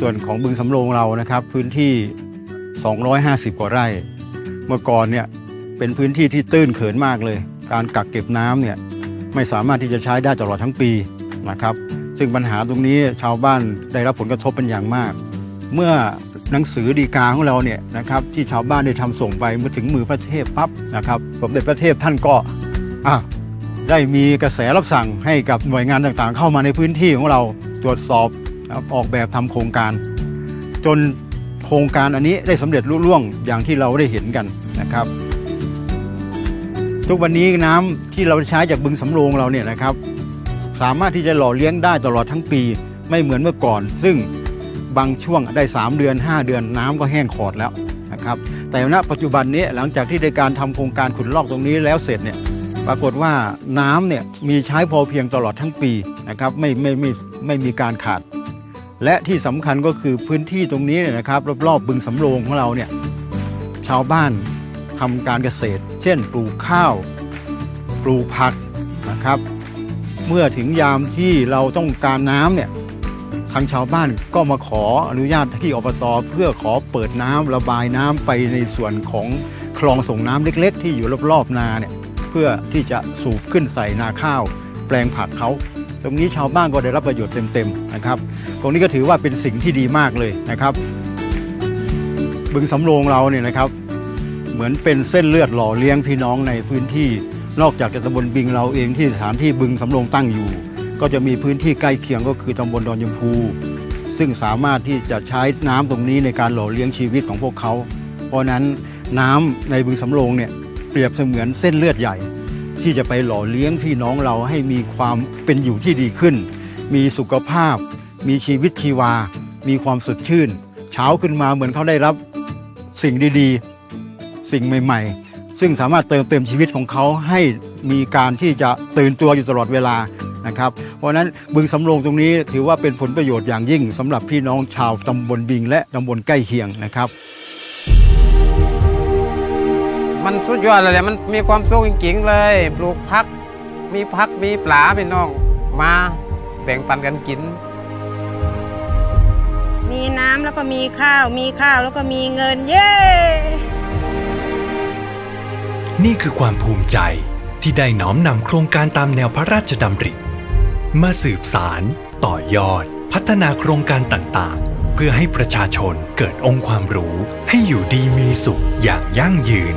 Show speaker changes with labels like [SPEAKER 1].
[SPEAKER 1] ส่วนของบึงสำโรงเรานะครับ พื้นที่ 250 กว่าไร่ เมื่อก่อนเนี่ยเป็นพื้นที่ที่ตื้นเขินมากเลย การกักเก็บน้ำเนี่ยไม่สามารถที่จะใช้ได้ตลอดทั้งปีนะครับ ซึ่งปัญหาตรงนี้ชาวบ้านได้รับผลกระทบเป็นอย่างมาก เมื่อหนังสือดีกาของเราเนี่ยนะครับที่ชาวบ้านได้ทำส่งไปเมื่อถึงมือพระเทพปั๊บนะครับสมเด็จพระเทพท่านก็อะได้มีกระแสรับสั่งให้กับหน่วยงานต่างๆ เข้ามาในพื้นที่ของเราตรวจสอบ ออกแบบทำโครงการ จนโครงการอันนี้ได้สำเร็จลุล่วงอย่างที่เราได้เห็นกันนะครับ ทุกวันนี้น้ำที่เราใช้จากบึงสำโรงเราเนี่ยนะครับ สามารถที่จะหล่อเลี้ยงได้ตลอดทั้งปีไม่เหมือนเมื่อก่อน ซึ่งบางช่วงได้ 3 เดือน 5 เดือนน้ำก็แห้งขอดแล้วนะครับ แต่ณปัจจุบันนี้หลังจากที่ได้การทำโครงการขุดลอกตรงนี้แล้วเสร็จเนี่ยปรากฏว่าน้ำเนี่ยมีใช้พอเพียงตลอดทั้งปีนะครับไม่ไม่ไม่ไม่มีการขาด และที่สำคัญก็คือพื้นที่ตรงนี้เนี่ยนะครับรอบๆบึงสำโรงของเราเนี่ยชาวบ้านทำการเกษตร เช่น ปลูกข้าว ปลูกผักนะครับ เมื่อถึงยามที่เราต้องการน้ำเนี่ยทางชาวบ้านก็มาขออนุญาตที่อบตเพื่อขอเปิดน้ำระบายน้ำไปในส่วนของคลองส่งน้ำเล็ก ๆ ที่อยู่รอบๆนาเนี่ยเพื่อที่จะสูบขึ้นใส่นาข้าว แปลงผักเขา ตรงนี้ชาวบ้านก็ได้รับประโยชน์เต็มๆนะครับ ตรงนี้ก็ถือว่าเป็นสิ่งที่ดีมากเลยนะครับ บึงสำโรงเราเนี่ยนะครับ เหมือนเป็นเส้นเลือดหล่อเลี้ยงพี่น้องในพื้นที่ นอกจากจะตำบลบิงเราเองที่สถานที่บึงสำโรงตั้งอยู่ ก็จะมีพื้นที่ใกล้เคียงก็คือตำบลดอนยมพู ซึ่งสามารถที่จะใช้น้ำตรงนี้ในการหล่อเลี้ยงชีวิตของพวกเขา เพราะฉะนั้นน้ำในบึงสำโรงเนี่ยเปรียบเสมือนเส้นเลือดใหญ่ ที่จะไปหล่อเลี้ยงพี่น้องเราให้มีความเป็นอยู่ที่ดีขึ้น มีสุขภาพ มีชีวิตชีวา มีความสดชื่น เช้าขึ้นมาเหมือนเขาได้รับสิ่งดีๆ สิ่งใหม่ ๆ ซึ่งสามารถเติมเต็มชีวิตของเขาให้มีการที่จะตื่นตัวอยู่ตลอดเวลานะครับ เพราะฉะนั้นบึงสำโรงตรงนี้ถือว่าเป็นผลประโยชน์อย่างยิ่งสำหรับพี่น้องชาวตำบลบิงและตำบลใกล้เคียงนะครับ
[SPEAKER 2] สุดยอดเลยแหละมันมีความสุขจริงๆเลย ปลูกพัก มีพักมีปลาพี่น้องมาแบ่งปันกันกิน
[SPEAKER 3] มีน้ำแล้วก็มีข้าว มีข้าวแล้วก็มีเงินเย้
[SPEAKER 4] นี่คือความภูมิใจที่ได้น้อมนำโครงการตามแนวพระราชดำริ มาสืบสาร ต่อยอด พัฒนาโครงการต่างๆ เพื่อให้ประชาชนเกิดองค์ความรู้ให้อยู่ดีมีสุขอย่างยั่งยืน